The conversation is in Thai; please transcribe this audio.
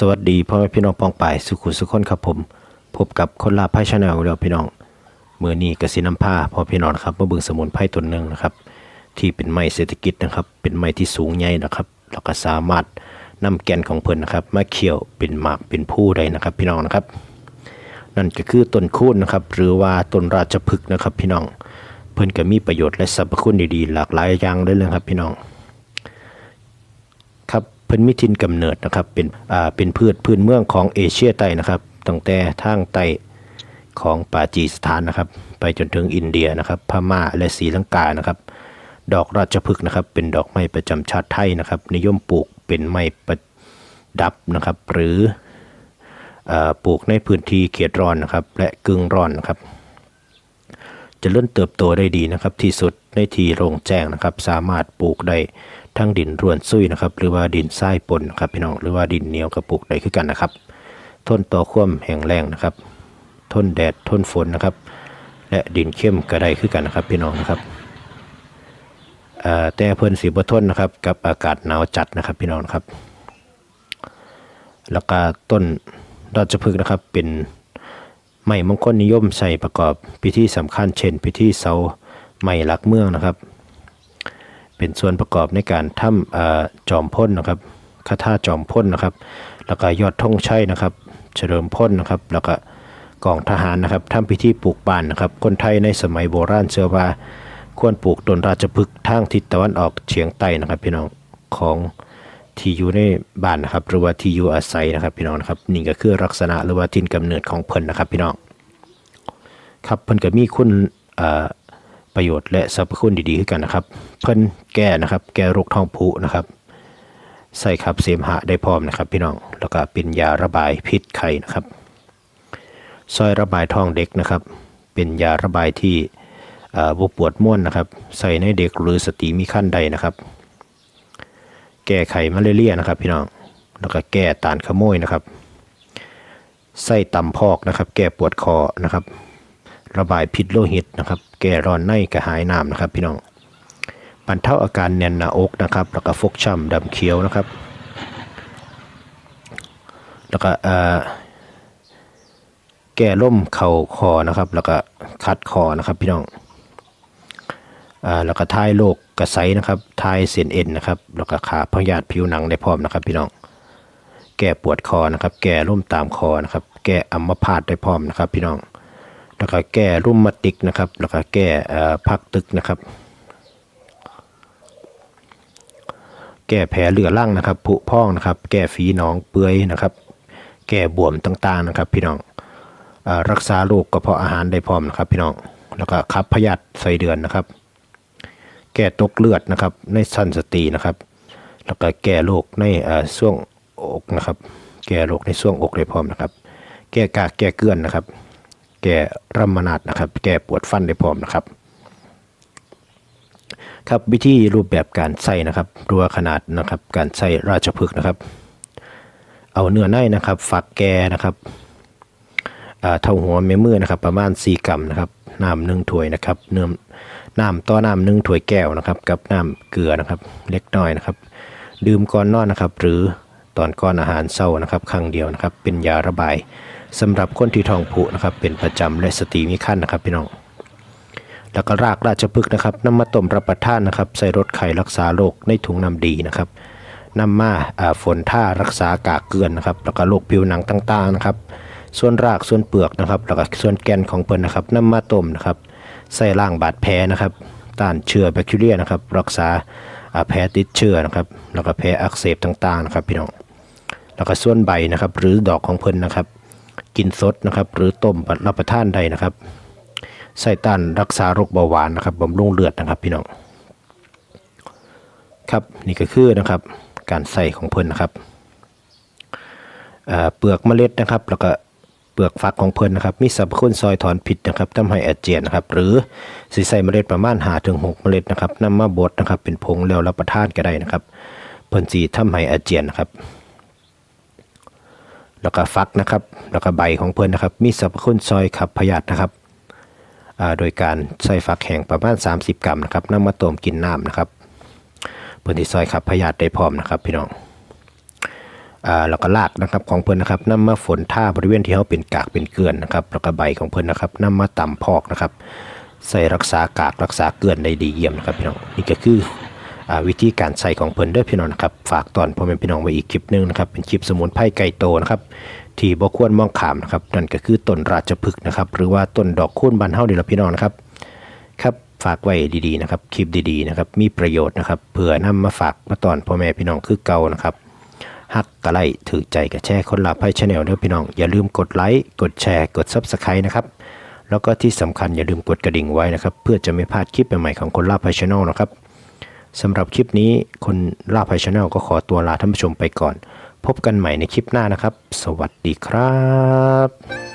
สวัสดีพ่อแม่พี่น้องปองป่ายสุขุสุขคนครับผม พบกับคนลาไพ่ชาแนลแล้วพี่น้องเมื่อนี้กสิน้ำผ้าพ่อพี่น้องครับเมาเบิ่งสมุนไพรตัวหนึ่งนะครับ ที่เป็นไม้เศรษฐกิจนะครับ เป็นไม้ที่สูงใหญ่นะครับแล้วก็สามารถนำแกนของเพิ่นนะครับ มาเคี่ยวเป็นหมากเป็นผู้ได้นะครับ พี่น้องนะครับ นั่นก็คือต้นคูนนะครับ หรือว่าต้นราชพฤกษ์นะครับ พี่น้อง เพิ่นก็มีประโยชน์และสรรพคุณดีๆหลากหลายอย่างเลยเลยครับ พี่น้อง เพิ่นมีถิ่นกำเนิดนะครับเป็นอ่าเป็นพืชพื้นเมืองของเอเชียใต้นะครับตั้งแต่ทางใต้ของปาจีสถานนะครับ ไปจนถึงอินเดียนะครับ พม่าและศรีลังกานะครับ ดอกราชพฤกษ์นะครับ เป็นดอกไม้ประจำชาติไทยนะครับ นิยมปลูกเป็นไม้ประดับนะครับ หรืออปลูกในพื้นที่เขตร้อนนะครับ และกึ่งร้อนนะครับ จะเริ่มเติบโตได้ดีนะครับ ที่สุดในที่โล่งแจ้งนะครับ สามารถปลูกได้ทั้งดินร่วนซุยนะครับ หรือว่าดินทรายปนนะครับพี่น้องหรือว่าดินเหนียวก็ปลูกได้คือกันนะครับ ทนต่อความแห้งแล้งนะครับ ทนแดดทนฝนนะครับ และดินเข้มก็ได้คือกันนะครับ พี่น้องนะครับแต่เพิ่นสีบทนนะครับ กับอากาศหนาวจัดนะครับ พี่น้องครับ แล้วก็ต้นราชพฤกษ์นะครับเป็น ไม้มงคลนิยมใส่ประกอบพิธีสำคัญ เช่น พิธีเสาไม้หลักเมืองนะครับ เป็นส่วนประกอบในการทำอจอมพ่นนะครับคาถาจอมพ่นนะครับ แล้วก็ยอดธงชัยนะครับ เฉลิมพ่นนะครับ แล้วก็กองทหารนะครับทำพิธีปลูกบ้านนะครับ คนไทยในสมัยโบราณเชื่อว่าควรปลูกต้นราชพฤกษ์ทางทิศตะวันออกเฉียงใต้นะครับพี่น้องของ ที่อยู่ในบ้านนะครับหรือว่าที่อยู่อาศัยนะครับพี่น้องนะครับนี่ก็คือลักษณะหรือว่าทินกำเนิดของเพิ่นนะครับพี่น้องครับเพิ่นก็มีคุณประโยชน์และสรรพคุณดีๆคือกันนะครับ เพิ่นแก้นะครับ แก้โรคท้องผูนะครับใส่ขับเสมหะได้พร้อมนะครับ พี่น้องแล้วก็เป็นยาระบายพิษไข้นะครับซอยระบายท้องเด็กนะครับ เป็นยาระบายที่บปวดม่วนนะครับ ใส่ในเด็กหรือสตรีมีขั้นใดนะครับ แก้ไขมาเลาเรียนะครับพี่น้องแล้วก็แก้ตานขโมยนะครับไส้ตำพอกนะครับ แก้ปวดคอนะครับ ระบายพิษโลหิตนะครับ แก้ร้อนในกระหายน้ำนะครับ พี่น้องบรรเทาอาการแน่นหน้าอกนะครับแล้วก็ฟกช้ำดำเขียวนะครับ แล้วก็แก้ล่มเข่าคอนะครับ แล้วก็คัดคอนะครับ พี่น้อง แล้วก็ทายโรคกระไสนะครับทายเส้นเอ็นนะครับแล้วก็ขาพยาธิผิวหนังได้พร้อมนะครับ พี่น้อง แก้ปวดคอนะครับ แก้ร่มตามคอนะครับ แก้อัมพาตได้พร้อมนะครับ พี่น้อง แล้วก็แก้รุ่มมาติกนะครับ แล้วก็แก่พักตึกนะครับ แก้แผลเลือดล่างนะครับผุพองนะครับ แก้ฝีหนองเปื่อยนะครับ แก้บวมต่างๆนะครับ พี่น้องรักษาโรคกระเพาะอาหารได้พร้อมนะครับ พี่น้อง แล้วก็ขับพยาธิใส่เดือนนะครับ แก้ตกเลือดนะครับ ในสันสตีนะครับ แล้วก็แก้โรคในช่วงอกนะครับ แก้โรคในช่วงอกได้พร้อมนะครับ แก้กากแก้เกลือนนะครับ แก้รัมมนาดนะครับ แก้ปวดฟันได้พร้อมนะครับ ครับวิธีรูปแบบการใส่นะครับรัวขนาดนะครับ การใส่ราชพฤกษ์นะครับ เอาเนื้อในนะครับ ฝักแก่นะครับเท่าหัวแม่มือนะครับ ประมาณ 4 กรัมนะครับ น้ำหนึ่งถ้วยนะครับเนื้อน้ำต่อน้ำหนึ่งถ้วยแก้วนะครับ กับน้ำเกลือนะครับ เล็กน้อยนะครับ ดื่มก่อนนอนนะครับ หรือตอนก่อนอาหารเช้านะครับครั้งเดียวนะครับ เป็นยาระบายสำหรับคนที่ท้องผูนะครับ เป็นประจำและสตรีมีครรภ์นะครับพี่น้องแล้วก็รากราชพฤกษ์นะครับนำมาต้มรับประทานนะครับ ใส่รถไข่รักษาโรคในถุงน้ำดีนะครับนำมาอ่าฝนท่ารักษากากเกลือนนะครับ แล้วก็โรคผิวหนังต่างๆนะครับ ส่วนรากส่วนเปลือกนะครับ แล้วก็ส่วนแกนของเปิ้นนะครับนำมาต้มนะครับใส่ล่างบาดแผลนะครับต้านเชื้อแบคทีเรียนะครับ รักษาแผลติดเชื้อนะครับ แล้วก็แผลอักเสบต่างๆนะครับพี่น้องแล้วก็ส่วนใบนะครับ หรือดอกของเพิ่นนะครับ กินสดนะครับ หรือต้มรับประทานได้นะครับใส่ต้านรักษาโรคเบาหวานนะครับบำรุงเลือดนะครับพี่น้องครับนี่ก็คือนะครับการใส่ของเพิ่นนะครับเปลือกเมล็ดนะครับ แล้วก็ เปลือกฟักของเพิ่นนะครับ มีสรรพคุณซอยถอนพิษนะครับทำให้อาเจียนนะครับ หรือสิใส่เมล็ดประมาณ5ถึง6เมล็ดนะครับนำมาบดนะครับ เป็นผงแล้วรับประทานก็ได้นะครับ เพิ่นสิทำให้อาเจียนนะครับ แล้วก็ฟักนะครับ แล้วก็ใบของเพิ่นนะครับ มีสรรพคุณซอยขับพยาธินะครับโดยการใส่ฟักแห้งประมาณ 30 กรัมนะครับนำมาต้มกินน้ำนะครับเพื่อนที่ซอยขับพยาธิได้พร้อมนะครับพี่น้อง อ่าแล้วก็ลากนะครับของเพื่อนนะครับนำมาฝนท่าบริเวณที่เขาเป็นกากเป็นเกลือนนะครับแล้วก็ใบของเพื่อนนะครับนำมาตำพอกนะครับ ใส่รักษากากรักษาเกลือนได้ดีเยี่ยมนะครับพี่น้องนี่ก็คือวิธีการใส่ของเพื่นด้อพี่น้องนะครับฝากตอนพ่อแม่พี่น้องไว้อีกคลิปหนึงนะครับเป็นคลิปสมุนไพรไก่โตนะครับที่บ่ควรมองขามนะครับนั่นก็คือต้นราชพฤกษ์นะครับหรือว่าต้นดอกคูณบานเฮาเดีละพี่น้องนะครับครับฝากไว้ดีๆนะครับคลิปดีๆนะครับมีประโยชน์นะครับเพื่อนำมาฝากมาตอนพ่อแม่พี่น้องคือเก่านะครับ ฮักกะไลถือใจกับแชร์คนลาไพ่ชาแนลเด้อพี่น้อง อย่าลืมกดไลค์กดแชร์กดซับสไครต์นะครับ แล้วก็ที่สำคัญอย่าลืมกดกระดิ่งไว้นะครับ เพื่อจะไม่พลาดคลิปใหม่ๆของคนลาไพ่ชาแนลนะครับสำหรับคลิปนี้คนลาไพ่ชาแนลก็ขอตัวลาท่านผู้ชมไปก่อน พบกันใหม่ในคลิปหน้านะครับ สวัสดีครับ